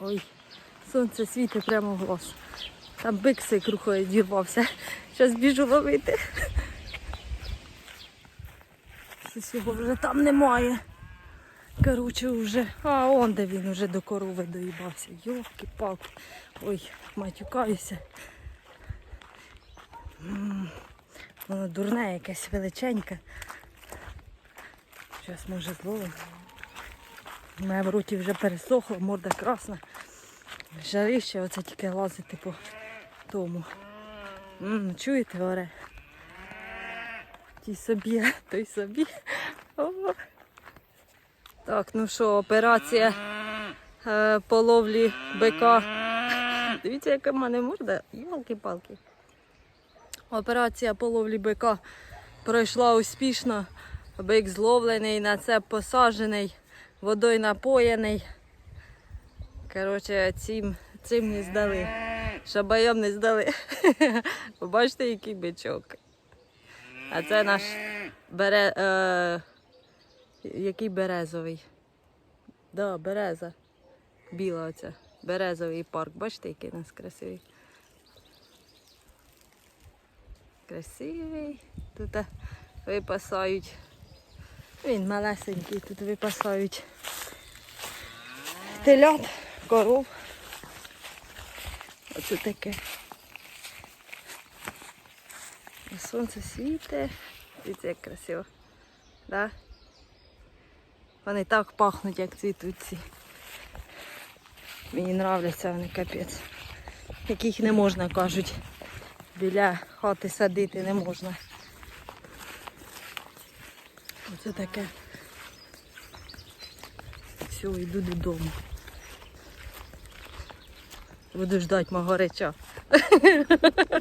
Ой, сонце світить прямо в глаз. Там биксик рухою дірвався. Зараз біжу ловити. Його вже там немає. Коротше, вже. А он де він уже до корови доїбався. Йолки-палки. Ой, матюкаюся. Воно дурне якесь величеньке. Зараз може зловимо. У мене в роті вже пересохло, морда красна. Жарище, оце тільки лазити по тому. М, чуєте, оре? Ті собі, той собі. О. Так, ну що, операція е, по ловлі бика. Дивіться, яка в мене морда. Йолки-палки. Операція по ловлі бика пройшла успішно. Бик зловлений, на це посаджений, водою напоєний. Коротше, цим, цим не здали. Шабайом не здали. Побачите, який бичок. А це наш бере, е, який березовий. Да, береза. Біла оця. Березовий парк. Бачите, який у нас красивий. Красивий. Тут е, випасають. Він малесенький, тут випасають телят, коров. Оце таке. Сонце світе. Дивіться, як красиво. Да? Вони так пахнуть, як цвітуть ці. Мені нравляться вони капець. Яких не можна, кажуть. Біля хати садити не можна. Оце таке. Все, йду додому. Буду ждати мого реча.